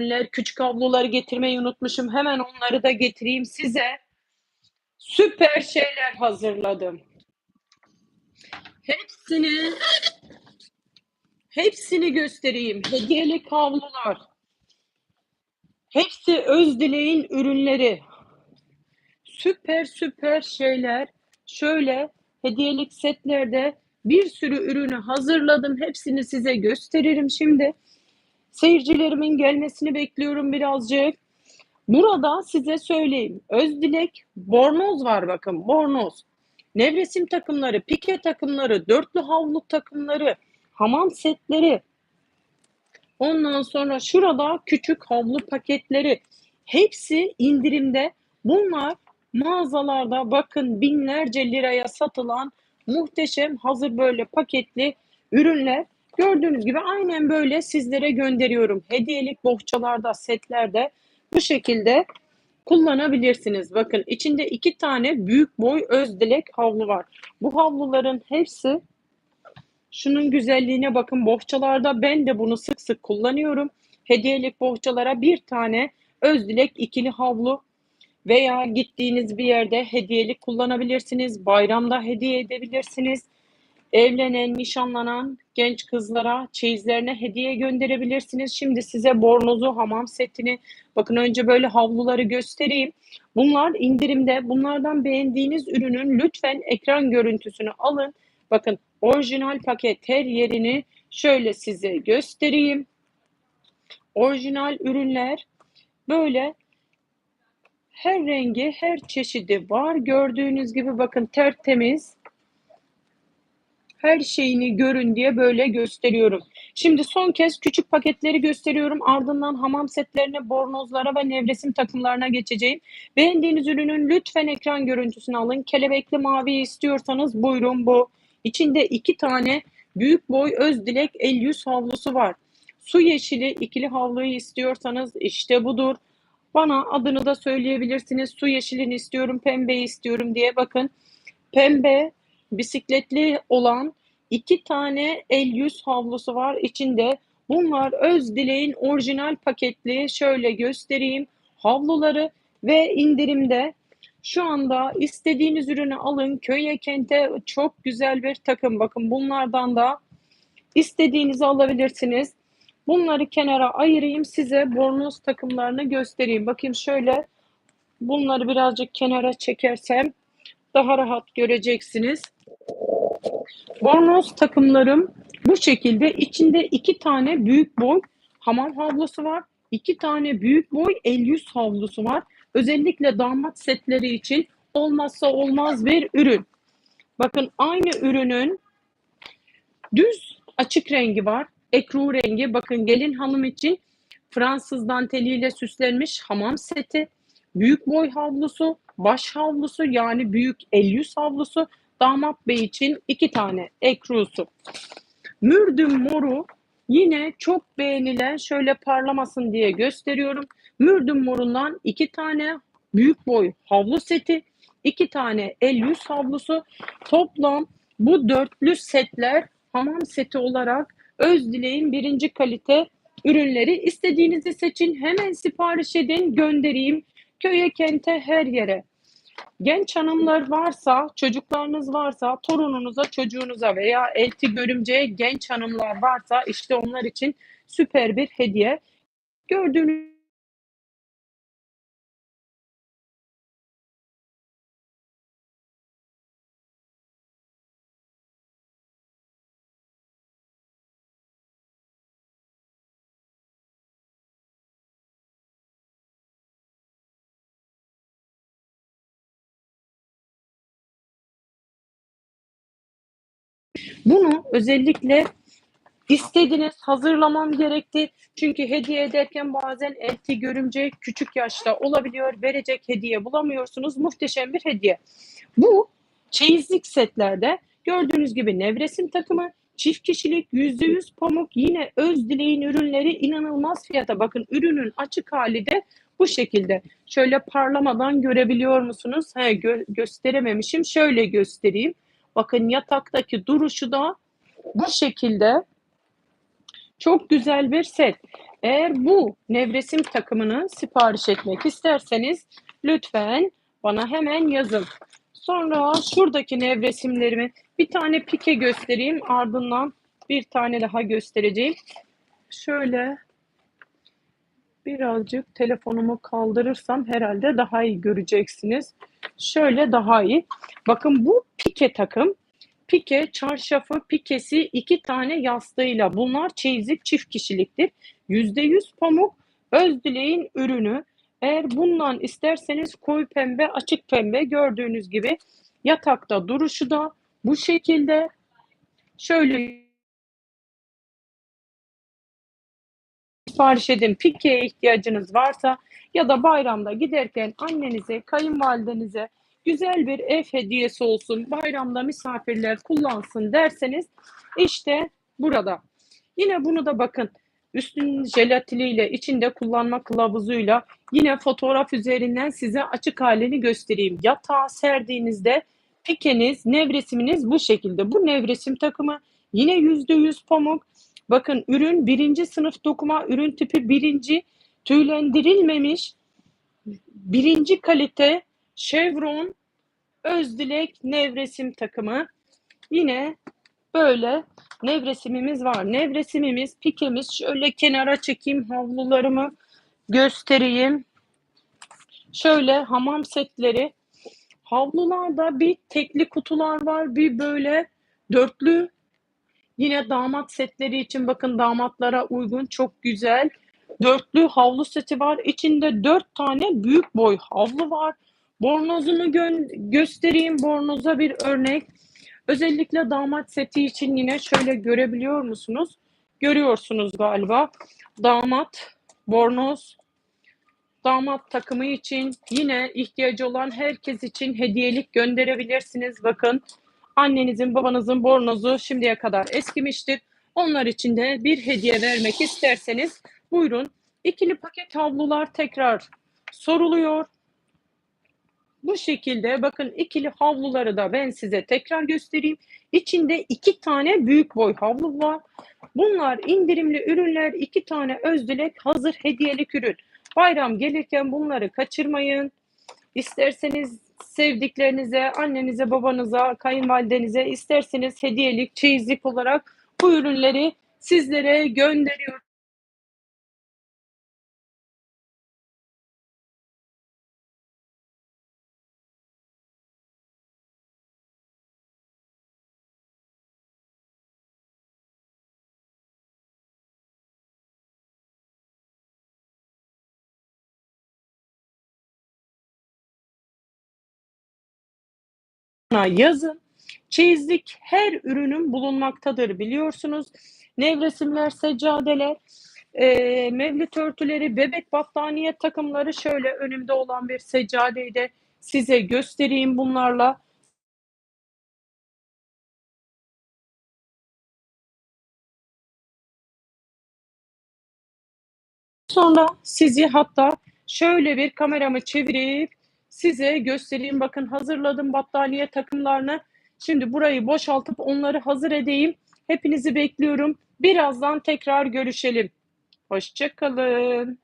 ürünler, küçük havluları getirmeyi unutmuşum. Hemen onları da getireyim size. Süper şeyler hazırladım. Hepsini hepsini göstereyim. Hediyelik havlular. Hepsi Özdileğin ürünleri. Süper süper şeyler. Şöyle hediyelik setlerde bir sürü ürünü hazırladım. Hepsini size gösteririm şimdi. Seyircilerimin gelmesini bekliyorum birazcık. Burada size söyleyeyim. Özdilek bornoz var bakın bornoz. Nevresim takımları, pike takımları, dörtlü havlu takımları, hamam setleri. Ondan sonra şurada küçük havlu paketleri. Hepsi indirimde. Bunlar mağazalarda bakın binlerce liraya satılan muhteşem hazır böyle paketli ürünler. Gördüğünüz gibi aynen böyle sizlere gönderiyorum. Hediyelik bohçalarda, setlerde bu şekilde kullanabilirsiniz. Bakın içinde iki tane büyük boy özdilek havlu var. Bu havluların hepsi şunun güzelliğine bakın bohçalarda ben de bunu sık sık kullanıyorum. Hediyelik bohçalara bir tane özdilek ikili havlu veya gittiğiniz bir yerde hediyelik kullanabilirsiniz. Bayramda hediye edebilirsiniz. Evlenen, nişanlanan genç kızlara çeyizlerine hediye gönderebilirsiniz. Şimdi size bornozu, hamam setini, bakın önce böyle havluları göstereyim. Bunlar indirimde. Bunlardan beğendiğiniz ürünün lütfen ekran görüntüsünü alın. Bakın orijinal paket her yerini şöyle size göstereyim. Orijinal ürünler böyle her rengi, her çeşidi var. Gördüğünüz gibi bakın tertemiz her şeyini görün diye böyle gösteriyorum. Şimdi son kez küçük paketleri gösteriyorum. Ardından hamam setlerine, bornozlara ve nevresim takımlarına geçeceğim. Beğendiğiniz ürünün lütfen ekran görüntüsünü alın. Kelebekli mavi istiyorsanız buyurun bu. İçinde iki tane büyük boy öz dilek el yüz havlusu var. Su yeşili ikili havluyu istiyorsanız işte budur. Bana adını da söyleyebilirsiniz. Su yeşilini istiyorum, pembeyi istiyorum diye bakın. Pembe bisikletli olan iki tane el yüz havlusu var içinde. Bunlar öz dileğin orijinal paketli. Şöyle göstereyim. Havluları ve indirimde şu anda istediğiniz ürünü alın. Köye kente çok güzel bir takım. Bakın bunlardan da istediğinizi alabilirsiniz. Bunları kenara ayırayım size bornoz takımlarını göstereyim. Bakayım şöyle bunları birazcık kenara çekersem daha rahat göreceksiniz. Bornoz takımlarım bu şekilde. içinde iki tane büyük boy hamam havlusu var. iki tane büyük boy el yüz havlusu var. Özellikle damat setleri için olmazsa olmaz bir ürün. Bakın aynı ürünün düz açık rengi var. Ekru rengi. Bakın gelin hanım için Fransız danteliyle süslenmiş hamam seti. Büyük boy havlusu, baş havlusu yani büyük el havlusu damat bey için iki tane ekrusu. Mürdüm moru yine çok beğenilen şöyle parlamasın diye gösteriyorum. Mürdüm morundan iki tane büyük boy havlu seti, iki tane el havlusu. Toplam bu dörtlü setler hamam seti olarak Özdileğin birinci kalite ürünleri. istediğinizi seçin, hemen sipariş edin, göndereyim. Köye, kente, her yere. Genç hanımlar varsa, çocuklarınız varsa, torununuza, çocuğunuza veya elti görümceye genç hanımlar varsa işte onlar için süper bir hediye. Gördüğünüz Bunu özellikle istediniz, hazırlamam gerekti. Çünkü hediye ederken bazen elti görümce küçük yaşta olabiliyor. Verecek hediye bulamıyorsunuz. Muhteşem bir hediye. Bu çeyizlik setlerde gördüğünüz gibi nevresim takımı, çift kişilik yüzde yüz pamuk yine öz dileğin ürünleri inanılmaz fiyata. Bakın ürünün açık hali de bu şekilde. Şöyle parlamadan görebiliyor musunuz? He, gö gösterememişim. Şöyle göstereyim. Bakın yataktaki duruşu da bu şekilde Çok güzel bir set. Eğer bu nevresim takımını sipariş etmek isterseniz lütfen bana hemen yazın. Sonra şuradaki nevresimlerimi bir tane pike göstereyim. Ardından bir tane daha göstereceğim. Şöyle birazcık telefonumu kaldırırsam herhalde daha iyi göreceksiniz. Şöyle daha iyi. Bakın bu pike takım. Pike, çarşafı, pikesi iki tane yastığıyla. Bunlar çeyizlik çift kişiliktir. %100 pamuk Özdileğin ürünü. Eğer bundan isterseniz koyu pembe, açık pembe gördüğünüz gibi yatakta duruşu da bu şekilde. Şöyle sipariş edin. Pikeye ihtiyacınız varsa ya da bayramda giderken annenize, kayınvalidenize güzel bir ev hediyesi olsun, bayramda misafirler kullansın derseniz işte burada. Yine bunu da bakın üstünün jelatiniyle içinde kullanma kılavuzuyla yine fotoğraf üzerinden size açık halini göstereyim. Yatağa serdiğinizde pikeniz, nevresiminiz bu şekilde. Bu nevresim takımı yine %100 pamuk. Bakın ürün birinci sınıf dokuma, ürün tipi birinci, tüylendirilmemiş, birinci kalite Chevron Özdilek nevresim takımı. Yine böyle nevresimimiz var. Nevresimimiz, pikemiz. Şöyle kenara çekeyim havlularımı göstereyim. Şöyle hamam setleri. Havlularda bir tekli kutular var. Bir böyle dörtlü. Yine damat setleri için bakın damatlara uygun çok güzel. Dörtlü havlu seti var. İçinde dört tane büyük boy havlu var. Bornozunu gö- göstereyim. Bornoza bir örnek. Özellikle damat seti için yine şöyle görebiliyor musunuz? Görüyorsunuz galiba. Damat, bornoz, damat takımı için yine ihtiyacı olan herkes için hediyelik gönderebilirsiniz. Bakın annenizin babanızın bornozu şimdiye kadar eskimiştir. Onlar için de bir hediye vermek isterseniz buyurun. İkili paket havlular tekrar soruluyor. Bu şekilde bakın ikili havluları da ben size tekrar göstereyim. İçinde iki tane büyük boy havlu var. Bunlar indirimli ürünler. iki tane özdilek hazır hediyelik ürün. Bayram gelirken bunları kaçırmayın. İsterseniz sevdiklerinize, annenize, babanıza, kayınvalidenize, isterseniz hediyelik, çeyizlik olarak bu ürünleri sizlere gönderiyorum. Yazın. Çeyizlik her ürünün bulunmaktadır biliyorsunuz. Nevresimler, seccadeler, e, mevlüt örtüleri, bebek battaniye takımları şöyle önümde olan bir seccadeyi de size göstereyim bunlarla. Sonra sizi hatta şöyle bir kameramı çevirip size göstereyim. Bakın hazırladım battaniye takımlarını. Şimdi burayı boşaltıp onları hazır edeyim. Hepinizi bekliyorum. Birazdan tekrar görüşelim. Hoşçakalın.